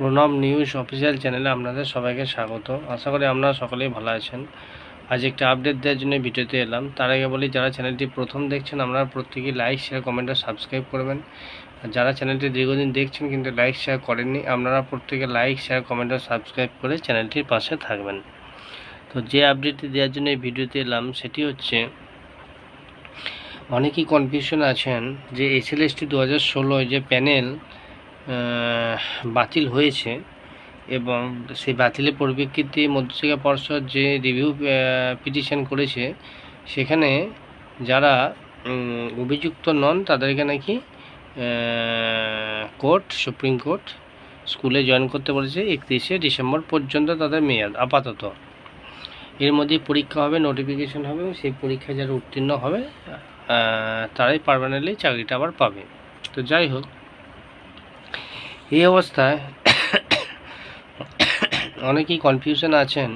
Pranab news official চ্যানেলে আপনাদের সবাইকে স্বাগত। আশা করি আপনারা সকলেই ভালো আছেন। আজ একটা আপডেট দেওয়ার জন্য ভিডিওতে এলাম। তার আগে বলি, যারা চ্যানেলটি প্রথম দেখছেন, আপনারা প্রত্যেকেই লাইক শেয়ার কমেন্ট আর সাবস্ক্রাইব করবেন। আর যারা চ্যানেলটি দীর্ঘদিন দেখছেন কিন্তু লাইক শেয়ার করেননি, আপনারা প্রত্যেকে লাইক শেয়ার কমেন্ট আর সাবস্ক্রাইব করে চ্যানেলটির পাশে থাকবেন। তো যে আপডেটটি দেওয়ার জন্য এই ভিডিওতে এলাম, সেটি হচ্ছে, অনেকেই কনফিউশন আছেন যে এসএলএসটি দু হাজার ষোলোয় যে প্যানেল বাতিল হয়েছে এবং সেই বাতিলের পরিপ্রেক্ষিতে মধ্যশিক্ষা পর্ষদ যে রিভিউ পিটিশন করেছে, সেখানে যারা অভিযুক্ত নন তাদেরকে নাকি কোর্ট, সুপ্রিম কোর্ট স্কুলে জয়েন করতে বলেছে। একত্রিশে ডিসেম্বর পর্যন্ত তাদের মেয়াদ আপাতত। এর মধ্যে পরীক্ষা হবে নোটিফিকেশন হবে সেই পরীক্ষায় যারা উত্তীর্ণ হবে তারাই পারমানেন্টলি চাকরিটা আবার পাবে। তো যাই হোক এই অবস্থায় অনেকেই কনফিউশন আছেন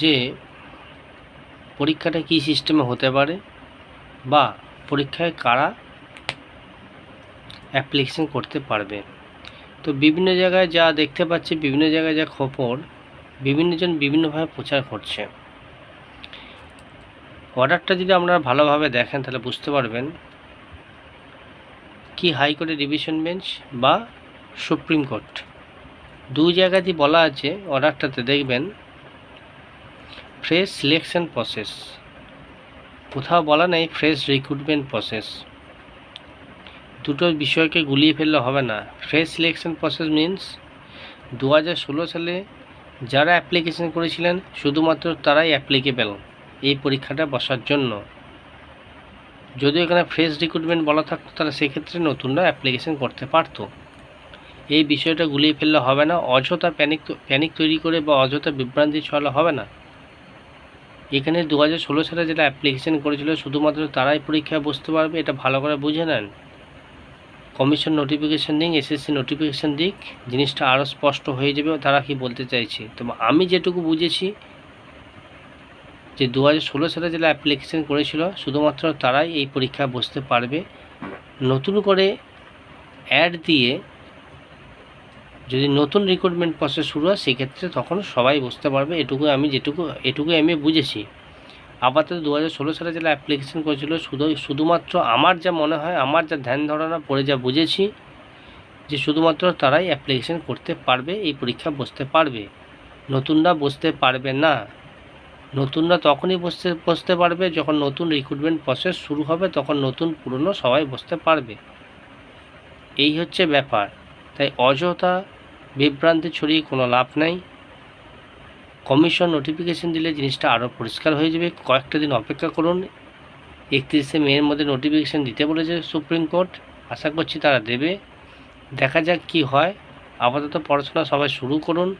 যে পরীক্ষাটা কী সিস্টেমে হতে পারে বা পরীক্ষায় কারা অ্যাপ্লিকেশন করতে পারবে। তো বিভিন্ন জায়গায় যা দেখতে পাচ্ছি, বিভিন্ন জায়গায় যা খবর বিভিন্নজন বিভিন্নভাবে প্রচার করছে। অর্ডারটা যদি আপনারা ভালোভাবে দেখেন, তাহলে বুঝতে পারবেন কি হাইকোর্টের ডিভিশন বেঞ্চ বা সুপ্রিম কোর্ট। দু জায়গাতেই বলা আছে, অর্ডারটাতে দেখবেন, ফ্রেশ সিলেকশন প্রসেস। কোথাও বলা নেই, ফ্রেশ রিক্রুটমেন্ট প্রসেস। দুটো বিষয়কে গুলিয়ে ফেললে হবে না। ফ্রেশ সিলেকশন প্রসেস মিন্স দু সালে যারা অ্যাপ্লিকেশন করেছিলেন, শুধুমাত্র তারাই অ্যাপ্লিকেবেল এই পরীক্ষাটা বসার জন্য। যদিও এখানে ফ্রেশ রিক্রুটমেন্ট বলা থাকতো, তাহলে সেক্ষেত্রে নতুনরা অ্যাপ্লিকেশন করতে পারতো। এই বিষয়টা গুলিয়ে ফেললে হবে না, অযথা প্যানিক প্যানিক তৈরি করে বা অযথা বিভ্রান্তি ছড়ালে হবে না। এখানে দু হাজার ষোলো সালে যেটা অ্যাপ্লিকেশন করেছিল, শুধুমাত্র তারাই পরীক্ষায় বসতে পারবে, এটা ভালো করে বুঝে নেন। কমিশন নোটিফিকেশান দিক এসএসসি নোটিফিকেশান দিক, জিনিসটা আরও স্পষ্ট হয়ে যাবে, তারা কি বলতে চাইছে। তো আমি যেটুকু বুঝেছি, যে দু হাজার ষোলো সালে যেটা অ্যাপ্লিকেশান করেছিল, শুধুমাত্র তারাই এই পরীক্ষায় বসতে পারবে। নতুন করে অ্যাড দিয়ে যদি নতুন রিক্রুটমেন্ট প্রসেস শুরু হয়, সেক্ষেত্রে তখন সবাই বুঝতে পারবে এটুকু আমি যেটুকু এটুকু আমি বুঝেছি। আপাতত দু হাজার ষোলো সালে যারা অ্যাপ্লিকেশন করেছিল, শুধু, শুধুমাত্র আমার যা মনে হয়, আমার যা ধ্যান ধারণা পড়ে যা বুঝেছি, যে শুধুমাত্র তারাই অ্যাপ্লিকেশন করতে পারবে, এই পরীক্ষা বসতে পারবে। নতুনরা বসতে পারবে না। নতুনরা তখনই বসতে বসতে পারবে যখন নতুন রিক্রুটমেন্ট প্রসেস শুরু হবে, তখন নতুন পুরনো সবাই বসতে পারবে। এই হচ্ছে ব্যাপার। তাই অযথা বিভ্রান্তি ছড়িয়ে কোনো লাভ নাই। কমিশন নোটিফিকেশন দিলে জিনিসটা আরও পরিষ্কার হয়ে যাবে। কয়েকটা দিন অপেক্ষা করুন। একত্রিশে মেয়ের মধ্যে নোটিফিকেশন দিতে বলেছে সুপ্রিম কোর্ট। আশা করছি তারা দেবে। দেখা যাক কি হয়। আপাতত পড়াশোনা সবাই শুরু করুন।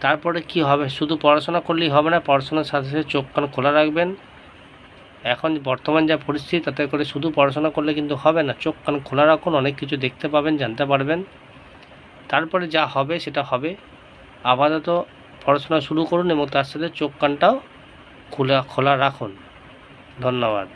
তারপরে কি হবে? শুধু পড়াশোনা করলেই হবে না, পড়াশোনার সাথে সাথে চোখ কান খোলা রাখবেন। এখন বর্তমান যা পরিস্থিতি, তাতে করে শুধু পড়াশোনা করলে কিন্তু হবে না, চোখ কান খোলা রাখুন, অনেক কিছু দেখতে পাবেন, জানতে পারবেন। তারপরে যা হবে সেটা হবে। আপাতত পড়াশোনা শুরু করুন এবং তার সাথে চোখ কানটাও খোলা খোলা রাখুন। ধন্যবাদ।